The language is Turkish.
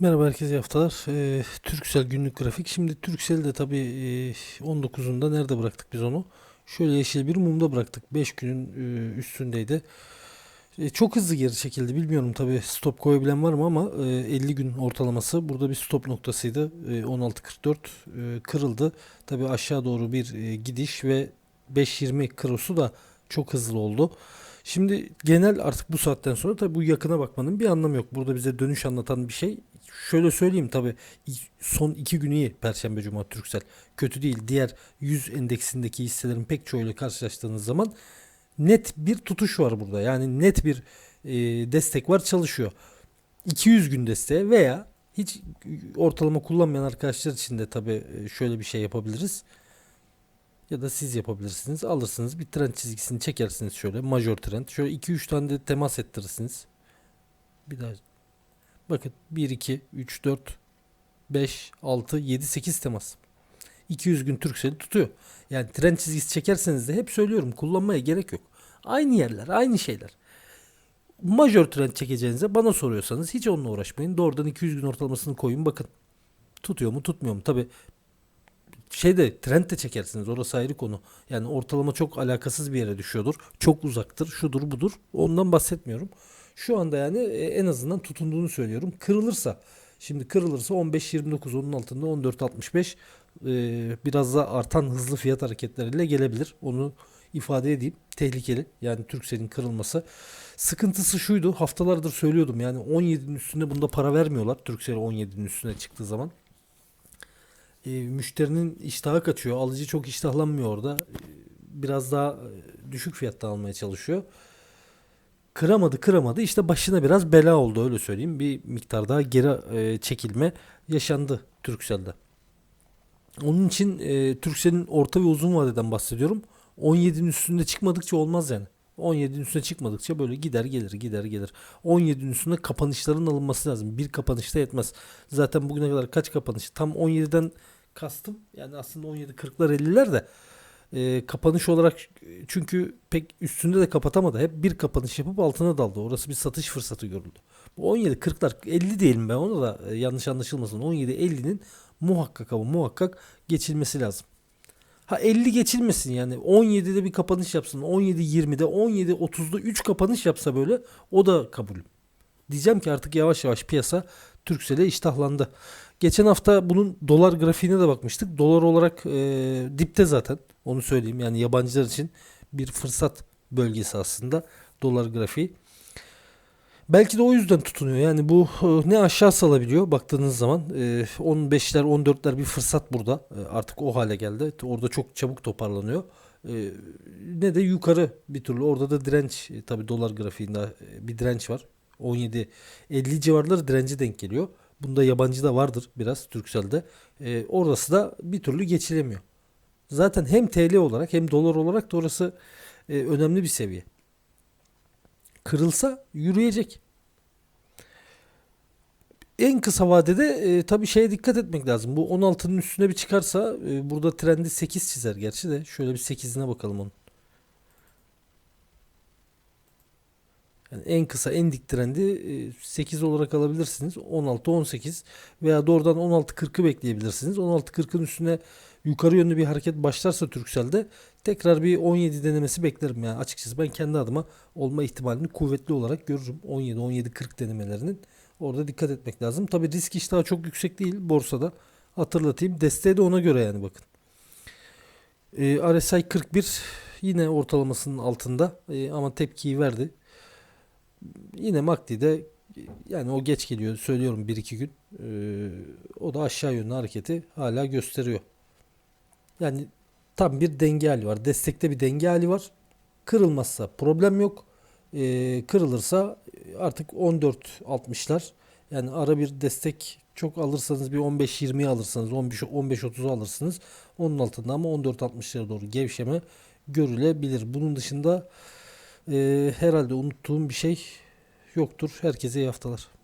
Merhaba herkese haftalar. Ee, Türksel günlük grafik. Şimdi Türksel'i de tabii e, 19'unda nerede bıraktık biz onu? Şöyle yeşil bir mumda bıraktık. 5 günün e, üstündeydi. E, çok hızlı geri çekildi. Bilmiyorum tabii stop koyabilen var mı ama e, 50 gün ortalaması burada bir stop noktasıydı. E, 16.44 e, kırıldı. Tabii aşağı doğru bir e, gidiş ve 5.20 krosu da çok hızlı oldu. Şimdi genel artık bu saatten sonra tabii bu yakına bakmanın bir anlamı yok. Burada bize dönüş anlatan bir şey. Şöyle söyleyeyim tabii i- son iki günü iyi Perşembe Cuma Türksel. Kötü değil. Diğer 100 endeksindeki hisselerin pek çoğuyla karşılaştığınız zaman net bir tutuş var burada. Yani net bir e, destek var çalışıyor. 200 gün desteği veya hiç ortalama kullanmayan arkadaşlar için de tabii e, şöyle bir şey yapabiliriz. Ya da siz yapabilirsiniz. Alırsınız bir trend çizgisini çekersiniz şöyle majör trend. Şöyle 2-3 tane de temas ettirirsiniz. Bir daha bakın 1 2 3 4 5 6 7 8 temas. 200 gün Turkcell'i tutuyor. Yani trend çizgisi çekerseniz de hep söylüyorum kullanmaya gerek yok. Aynı yerler, aynı şeyler. Majör trend çekeceğinize bana soruyorsanız hiç onunla uğraşmayın. Doğrudan 200 gün ortalamasını koyun bakın. Tutuyor mu tutmuyor mu? Tabi şeyde trend de çekersiniz orası ayrı konu. Yani ortalama çok alakasız bir yere düşüyordur. Çok uzaktır şudur budur ondan bahsetmiyorum. Şu anda yani e, en azından tutunduğunu söylüyorum. Kırılırsa şimdi kırılırsa 15.29 onun altında 14.65 e, biraz da artan hızlı fiyat hareketleriyle gelebilir. Onu ifade edeyim. Tehlikeli. Yani Turkcell'in kırılması. Sıkıntısı şuydu. Haftalardır söylüyordum. Yani 17'nin üstünde bunda para vermiyorlar. Turkcell 17'nin üstüne çıktığı zaman e, müşterinin iştahı kaçıyor. Alıcı çok iştahlanmıyor orada. E, biraz daha e, düşük fiyatta almaya çalışıyor. Kıramadı kıramadı işte başına biraz bela oldu öyle söyleyeyim. Bir miktar daha geri e, çekilme yaşandı Turkcell'de. Onun için e, Turkcell'in orta ve uzun vadeden bahsediyorum. 17'nin üstünde çıkmadıkça olmaz yani. 17'nin üstüne çıkmadıkça böyle gider gelir gider gelir. 17'nin üstünde kapanışların alınması lazım. Bir kapanışta yetmez. Zaten bugüne kadar kaç kapanış? Tam 17'den kastım. Yani aslında 17 40'lar 50'ler de e, kapanış olarak çünkü pek üstünde de kapatamadı. Hep bir kapanış yapıp altına daldı. Orası bir satış fırsatı görüldü. Bu 17 40'lar 50 diyelim ben ona da e, yanlış anlaşılmasın. 17 50'nin muhakkak ama muhakkak geçilmesi lazım. Ha 50 geçilmesin yani 17'de bir kapanış yapsın. 17 20'de 17 30'da 3 kapanış yapsa böyle o da kabul. Diyeceğim ki artık yavaş yavaş piyasa Turkcell'e iştahlandı. Geçen hafta bunun dolar grafiğine de bakmıştık. Dolar olarak e, dipte zaten. Onu söyleyeyim. Yani yabancılar için bir fırsat bölgesi aslında dolar grafiği. Belki de o yüzden tutunuyor. Yani bu e, ne aşağı salabiliyor baktığınız zaman. E, 15'ler 14'ler bir fırsat burada. E, artık o hale geldi. Orada çok çabuk toparlanıyor. E, ne de yukarı bir türlü. Orada da direnç e, tabi dolar grafiğinde e, bir direnç var. 17 50 civarları direnci denk geliyor. Bunda yabancı da vardır biraz Turkcell'de. E, orası da bir türlü geçilemiyor. Zaten hem TL olarak hem dolar olarak da orası e, önemli bir seviye. Kırılsa yürüyecek. En kısa vadede e, tabii şeye dikkat etmek lazım. Bu 16'nın üstüne bir çıkarsa e, burada trendi 8 çizer gerçi de. Şöyle bir 8'ine bakalım onun. Yani en kısa en dik trendi e, 8 olarak alabilirsiniz. 16 18 veya doğrudan 16 40'ı bekleyebilirsiniz. 16 40'ın üstüne yukarı yönlü bir hareket başlarsa Turkcell'de tekrar bir 17 denemesi beklerim yani açıkçası ben kendi adıma olma ihtimalini kuvvetli olarak görürüm. 17 17 40 denemelerinin orada dikkat etmek lazım. Tabi risk iştahı çok yüksek değil borsada. Hatırlatayım. Desteği de ona göre yani bakın. E, RSI 41 yine ortalamasının altında E, ama tepkiyi verdi. Yine MACD'de yani o geç geliyor söylüyorum 1-2 gün. Ee, o da aşağı yönlü hareketi hala gösteriyor. Yani tam bir denge hali var. Destekte bir denge hali var. Kırılmazsa problem yok. Ee, kırılırsa artık 14.60'lar yani ara bir destek çok alırsanız bir 15-20'yi alırsanız 15-30'u alırsınız. Onun altında ama 14.60'lara doğru gevşeme görülebilir. Bunun dışında e, herhalde unuttuğum bir şey yoktur. Herkese iyi haftalar.